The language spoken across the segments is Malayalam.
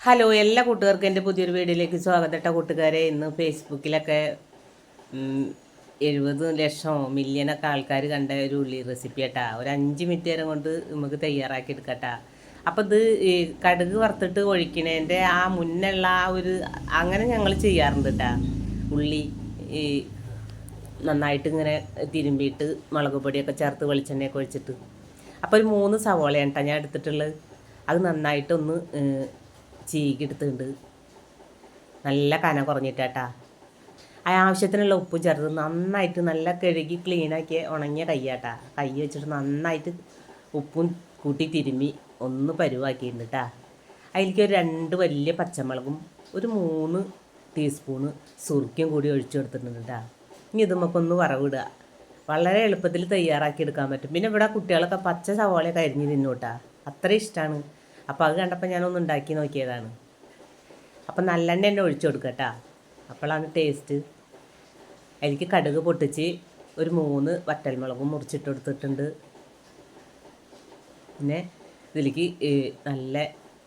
ഹലോ എല്ലാ കൂട്ടുകാർക്കും എന്റെ പുതിയൊരു വീഡിയോയിലേക്ക് സ്വാഗതം കേട്ടോ കൂട്ടുകാരെ. ഇന്ന് ഫേസ്ബുക്കിലൊക്കെ എഴുപത് ലക്ഷം മില്യനൊക്കെ ആൾക്കാർ കണ്ട ഒരു ഉള്ളി റെസിപ്പി കേട്ടാ ഒരു അഞ്ച് മിനിറ്റ് നേരം കൊണ്ട് നമുക്ക് തയ്യാറാക്കി എടുക്കട്ടാ. അപ്പം ഇത് കടുക് വറുത്തിട്ട് ഒഴിക്കണേന്റെ ആ മുന്നുള്ള ആ ഒരു അങ്ങനെ ഞങ്ങൾ ചെയ്യാറുണ്ട് കേട്ടാ ഉള്ളി ഈ നന്നായിട്ട് ഇങ്ങനെ തിരുമ്പിയിട്ട് മുളക് പൊടിയൊക്കെ ചേർത്ത് വെളിച്ചെണ്ണയൊക്കെ ഒഴിച്ചിട്ട്. അപ്പോൾ ഒരു മൂന്ന് സവോളയാണ് കേട്ടോ ഞാൻ എടുത്തിട്ടുള്ളത്. അത് നന്നായിട്ടൊന്ന് ചീകി എടുത്തുണ്ട് നല്ല കന കുറഞ്ഞിട്ടാട്ടാ. ആ ആവശ്യത്തിനുള്ള ഉപ്പ് ചേർത്ത് നന്നായിട്ട് നല്ല കഴുകി ക്ലീനാക്കി ഉണങ്ങിയ കയ്യാട്ടാ. കൈ വെച്ചിട്ട് നന്നായിട്ട് ഉപ്പും കൂട്ടി തിരുമ്മി ഒന്ന് പരുവാക്കിയിട്ടുണ്ട് കേട്ടാ അതിലേക്ക് ഒരു രണ്ട് വലിയ പച്ചമുളകും ഒരു മൂന്ന് ടീസ്പൂണ് സുറുക്കിയും കൂടി ഒഴിച്ചു കൊടുത്തിട്ടുണ്ട് കേട്ടാ ഇനി ഇത് നമുക്കൊന്ന് വറവിടുക. വളരെ എളുപ്പത്തിൽ തയ്യാറാക്കി എടുക്കാൻ പറ്റും. പിന്നെ ഇവിടെ കുട്ടികളൊക്കെ പച്ച സവാളയൊക്കെ അരിഞ്ഞ് തിന്നൂട്ടാ. അത്ര ഇഷ്ടമാണ് അപ്പോൾ അത് കണ്ടപ്പോൾ ഞാനൊന്ന് ഉണ്ടാക്കി നോക്കിയതാണ്. അപ്പം നല്ലെണ്ണ തന്നെ ഒഴിച്ചു കൊടുക്കട്ടാ അപ്പോഴാണ് ടേസ്റ്റ് എനിക്ക് കടുക് പൊട്ടിച്ച് ഒരു മൂന്ന് വറ്റൽമുളകും മുറിച്ചിട്ട് കൊടുത്തിട്ടുണ്ട്. പിന്നെ ഇതിലേക്ക് നല്ല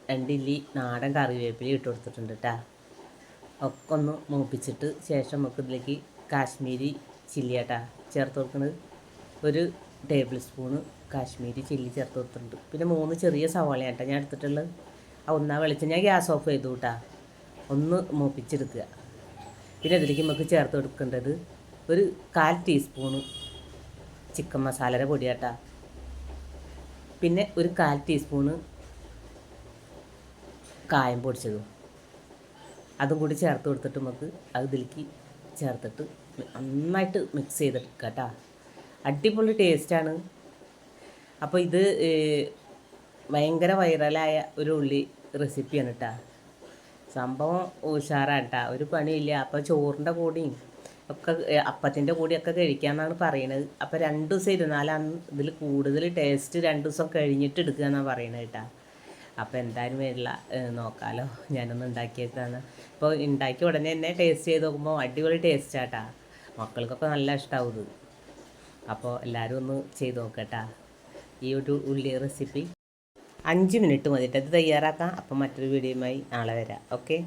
രണ്ടില്ലി നാടൻ കറിവേപ്പില ഇട്ട് കൊടുത്തിട്ടുണ്ട് കേട്ടോ. ഒക്കെ ഒന്ന് മൂപ്പിച്ചിട്ട് ശേഷം നമുക്ക് ഇതിലേക്ക് കാശ്മീരി ചില്ലി കേട്ടോ ചേർത്ത് കൊടുക്കുന്നത് ഒരു ടേബിൾ സ്പൂണ് കാശ്മീരി ചില്ലി ചേർത്ത് കൊടുത്തിട്ടുണ്ട്. പിന്നെ മൂന്ന് ചെറിയ സവാളയാട്ടാ ഞാൻ എടുത്തിട്ടുള്ളത്. ആ ഒന്നാ വെളിച്ചം ഞാൻ ഗ്യാസ് ഓഫ് ചെയ്തു കേട്ടാ. ഒന്ന് മൂപ്പിച്ചെടുക്കുക. പിന്നെ അതിലേക്ക് നമുക്ക് ചേർത്ത് കൊടുക്കേണ്ടത് ഒരു കാൽ ടീസ്പൂണ് ചിക്കൻ മസാലയുടെ പൊടിയാട്ടാ പിന്നെ ഒരു കാൽ ടീസ്പൂണ് കായം പൊടിച്ചതും. അതും കൂടി ചേർത്ത് കൊടുത്തിട്ട് നമുക്ക് അത് ഇതിലേക്ക് ചേർത്തിട്ട് നന്നായിട്ട് മിക്സ് ചെയ്തെടുക്കുക കേട്ടോ. അടിപൊളി ടേസ്റ്റാണ്. അപ്പോൾ ഇത് ഭയങ്കര വൈറലായ ഒരു ഉള്ളി റെസിപ്പിയാണ് കേട്ടോ സംഭവം ഉഷാറാണ് കേട്ടോ ഒരു പണിയില്ല. അപ്പോൾ ചോറിന്റെ കൂടെയും ഒക്കെ അപ്പത്തിന്റെ കൂടെയൊക്കെ കഴിക്കാമെന്നാണ് പറയണത്. അപ്പോൾ രണ്ട് ദിവസം ഇരുന്നാലാണ് ഇതിൽ കൂടുതൽ ടേസ്റ്റ് രണ്ട് ദിവസം കഴിഞ്ഞിട്ട് എടുക്കുക എന്നാണ് പറയണത് കേട്ടോ അപ്പോൾ എന്തായാലും വരില്ല. നോക്കാമല്ലോ ഞാനൊന്ന് ഉണ്ടാക്കിയതാണ് ഇപ്പോൾ ഉണ്ടാക്കിയ ഉടനെ തന്നെ ടേസ്റ്റ് ചെയ്ത് നോക്കുമ്പോൾ അടിപൊളി ടേസ്റ്റാട്ടാ മക്കൾക്കൊക്കെ നല്ല ഇഷ്ടമാവും ഇത്. അപ്പോൾ എല്ലാവരും ഒന്ന് ചെയ്ത് നോക്കട്ടാ. ഈ ഒരു ഉള്ളി റെസിപ്പി അഞ്ച് മിനിറ്റ് മതിയിട്ട് അത് തയ്യാറാക്കാം. അപ്പം മറ്റൊരു വീഡിയോയുമായി നാളെ വരാം. ഓക്കെ